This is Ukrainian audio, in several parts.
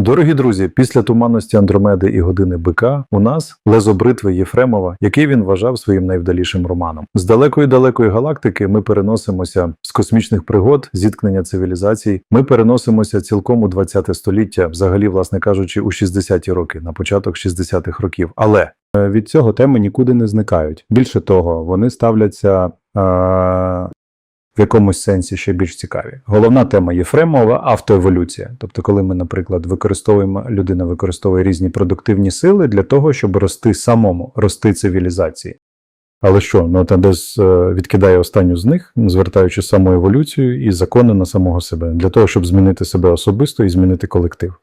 Дорогі друзі, після туманності Андромеди і години бика у нас лезобритви Єфремова, який він вважав своїм найвдалішим романом. З далекої далекої галактики ми переносимося з космічних пригод, зіткнення цивілізацій. Ми переносимося цілком у 20 століття, взагалі, власне кажучи, у 60-ті роки, на початок 60-х років. Але Е, Від цього теми нікуди не зникають. Більше того, вони ставляться е, в якомусь сенсі ще більш цікаві. Головна тема Єфремова автоеволюція. Тобто, коли ми, наприклад, використовуємо людина використовує різні продуктивні сили для того, щоб рости самому, рости цивілізації. Але що, ну Тандес е, відкидає останню з них, звертаючи самоеволюцію і закони на самого себе для того, щоб змінити себе особисто і змінити колектив.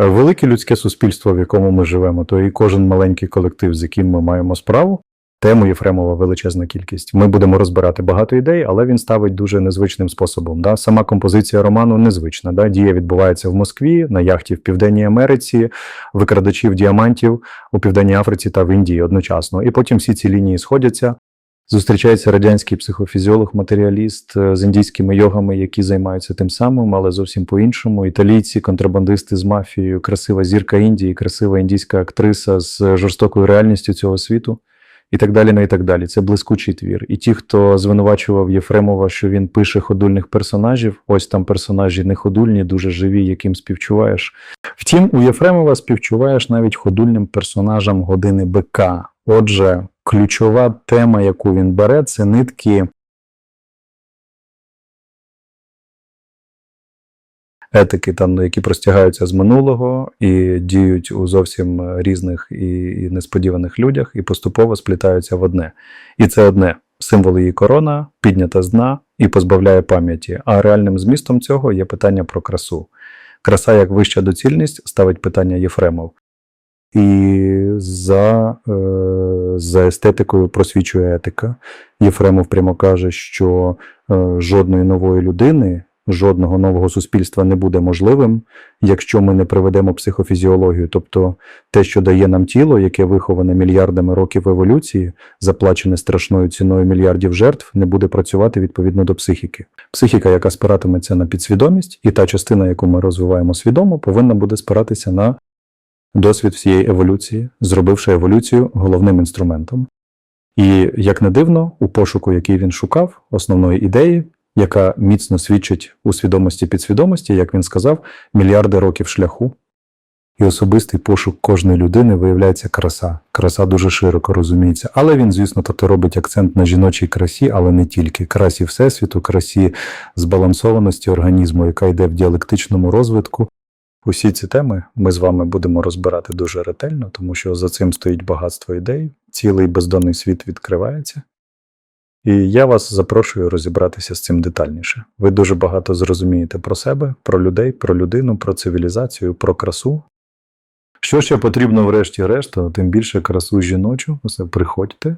Е, Велике людське суспільство, в якому ми живемо, то і кожен маленький колектив, з яким ми маємо справу, тему Єфремова величезна кількість. Ми будемо розбирати багато ідей, але він ставить дуже незвичним способом. Да? Сама композиція роману незвична. Да? Дія відбувається в Москві, на яхті в Південній Америці, викрадачів діамантів у Південній Африці та в Індії одночасно. І потім всі ці лінії сходяться. Зустрічається радянський психофізіолог-матеріаліст е, з індійськими йогами, які займаються тим самим, але зовсім по-іншому. Італійці, контрабандисти з мафією, красива зірка Індії, красива індійська актриса з жорстокою реальністю цього світу, і так далі. Ну і так далі. Це блискучий твір. І ті, хто звинувачував Єфремова, що він пише ходульних персонажів, ось там персонажі не ходульні, дуже живі, яким співчуваєш. Втім, у Єфремова співчуваєш навіть ходульним персонажам години БК. Отже, ключова тема, яку він бере, це нитки етики, там, які простягаються з минулого і діють у зовсім різних і, і несподіваних людях, і поступово сплітаються в одне. І це одне символ її корона, піднята з дна і позбавляє пам'яті. А реальним змістом цього є питання про красу. Краса як вища доцільність ставить питання Єфремов. І за, е, за естетикою просвічує етика. Єфремов прямо каже, що е, жодної нової людини, жодного нового суспільства не буде можливим, якщо ми не приведемо психофізіологію. Тобто те, що дає нам тіло, яке виховане мільярдами років еволюції, заплачене страшною ціною мільярдів жертв, не буде працювати відповідно до психіки. Психіка, яка спиратиметься на підсвідомість, і та частина, яку ми розвиваємо свідомо, повинна буде спиратися на досвід всієї еволюції, зробивши еволюцію головним інструментом. І як не дивно, у пошуку, який він шукав, основної ідеї, яка міцно свідчить у свідомості підсвідомості, як він сказав, мільярди років шляху. І особистий пошук кожної людини виявляється краса. Краса дуже широко розуміється. Але він, звісно, тобто робить акцент на жіночій красі, але не тільки. Красі Всесвіту, красі збалансованості організму, яка йде в діалектичному розвитку. Усі ці теми ми з вами будемо розбирати дуже ретельно, тому що за цим стоїть багатство ідей, цілий бездонний світ відкривається. І я вас запрошую розібратися з цим детальніше. Ви дуже багато зрозумієте про себе, про людей, про людину, про цивілізацію, про красу. Що ще потрібно врешті-решт, тим більше красу жіночу, Все, приходьте,